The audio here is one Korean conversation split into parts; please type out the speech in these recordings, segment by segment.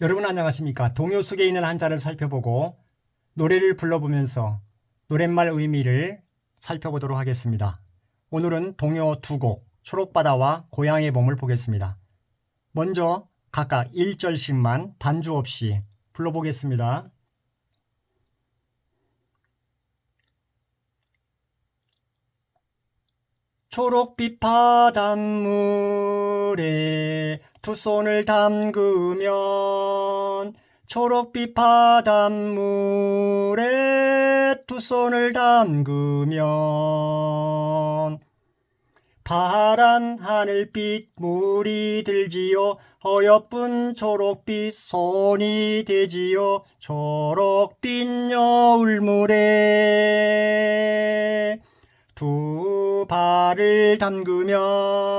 여러분 안녕하십니까? 동요 속에 있는 한자를 살펴보고 노래를 불러보면서 노랫말 의미를 살펴보도록 하겠습니다. 오늘은 동요 두 곡, 초록바다와 고향의 봄을 보겠습니다. 먼저 각각 1절씩만 반주 없이 불러보겠습니다. 초록빛 바닷물에 두 손을 담그면 초록빛 바닷물에 두 손을 담그면 파란 하늘빛 물이 들지요. 어여쁜 초록빛 손이 되지요. 초록빛 여울물에 두 발을 담그면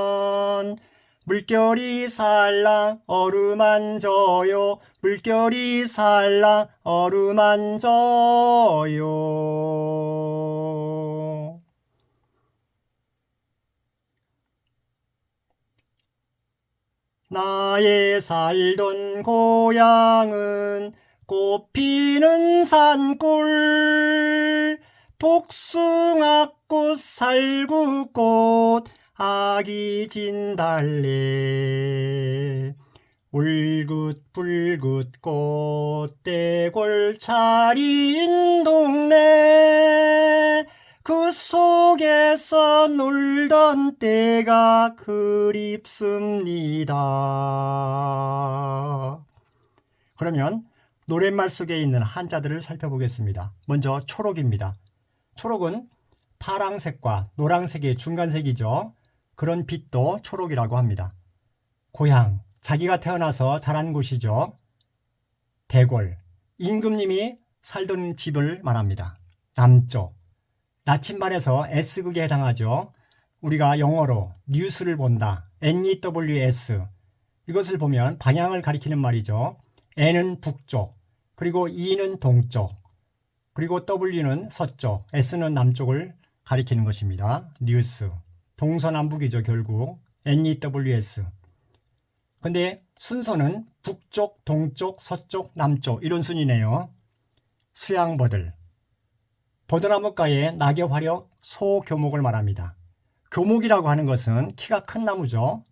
물결이 살랑 어루만져요. 물결이 살랑 어루만져요. 나의 살던 고향은 꽃피는 산골. 복숭아꽃 살구꽃 아기 진달래 울긋불긋 꽃대골 차린 동네 그 속에서 놀던 때가 그립습니다. 그러면 노랫말 속에 있는 한자들을 살펴보겠습니다. 먼저 초록입니다. 초록은 파랑색과 노랑색의 중간색이죠. 그런 빛도 초록이라고 합니다. 고향, 자기가 태어나서 자란 곳이죠. 대궐, 임금님이 살던 집을 말합니다. 남쪽, 나침반에서 S극에 해당하죠. 우리가 영어로 뉴스를 본다. NEWS. 이것을 보면 방향을 가리키는 말이죠. N은 북쪽, 그리고 E는 동쪽, 그리고 W는 서쪽, S는 남쪽을 가리키는 것입니다. 뉴스. 동서남북이죠, 결국. NEWS. 근데 순서는 북쪽, 동쪽, 서쪽, 남쪽 이런 순이네요. 수양버들. 버드나무가에 낙의 화력 소교목을 말합니다. 교목이라고 하는 것은 키가 큰 나무죠.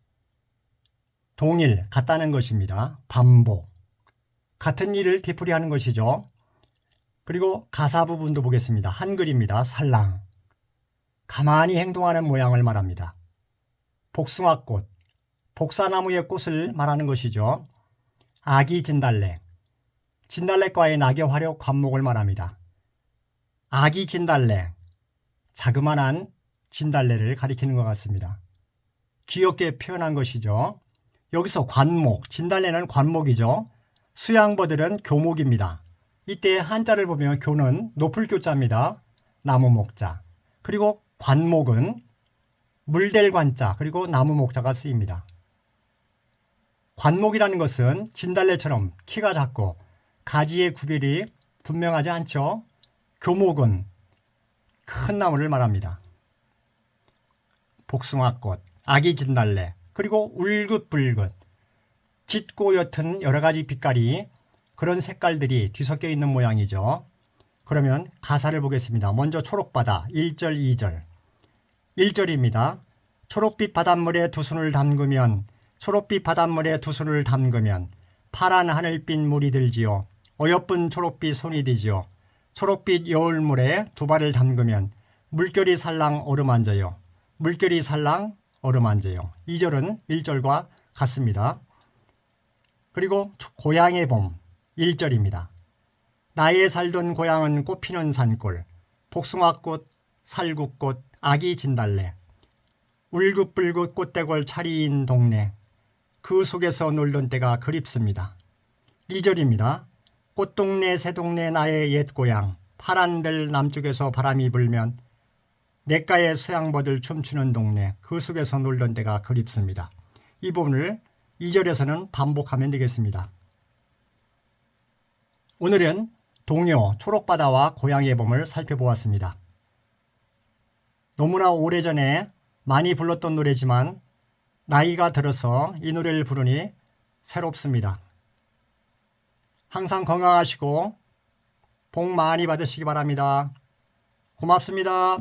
동일, 같다는 것입니다. 반복. 같은 일을 되풀이하는 것이죠. 그리고 가사 부분도 보겠습니다. 한글입니다. 살랑. 가만히 행동하는 모양을 말합니다. 복숭아꽃. 복사나무의 꽃을 말하는 것이죠. 아기 진달래. 진달래과의 낙의 화력 관목을 말합니다. 아기 진달래. 자그만한 진달래를 가리키는 것 같습니다. 귀엽게 표현한 것이죠. 여기서 관목, 진달래는 관목이죠. 수양버들은 교목입니다. 이때 한자를 보면 교는 높을 교자입니다. 나무 목자. 그리고 관목은 물될 관자 그리고 나무 목자가 쓰입니다. 관목이라는 것은 진달래처럼 키가 작고 가지의 구별이 분명하지 않죠. 교목은 큰 나무를 말합니다. 복숭아꽃, 아기 진달래, 그리고 울긋불긋, 짙고 옅은 여러 가지 빛깔이 그런 색깔들이 뒤섞여 있는 모양이죠. 그러면 가사를 보겠습니다. 먼저 초록바다 1절, 2절. 1절입니다. 초록빛 바닷물에 두 손을 담그면 초록빛 바닷물에 두 손을 담그면 파란 하늘빛 물이 들지요. 어여쁜 초록빛 손이 되지요. 초록빛 여울물에 두 발을 담그면 물결이 살랑 어루만져요. 물결이 살랑 어루만져요. 2절은 1절과 같습니다. 그리고 고향의 봄 1절입니다. 나의 살던 고향은 꽃피는 산골, 복숭아꽃, 살구꽃, 아기 진달래, 울긋불긋 꽃대골 차리인 동네, 그 속에서 놀던 때가 그립습니다. 2절입니다. 꽃동네 새동네 나의 옛 고향, 파란들 남쪽에서 바람이 불면 냇가에 수양버들 춤추는 동네, 그 속에서 놀던 때가 그립습니다. 이 부분을 2절에서는 반복하면 되겠습니다. 오늘은 동요, 초록바다와 고향의 봄을 살펴보았습니다. 너무나 오래전에 많이 불렀던 노래지만 나이가 들어서 이 노래를 부르니 새롭습니다. 항상 건강하시고 복 많이 받으시기 바랍니다. 고맙습니다.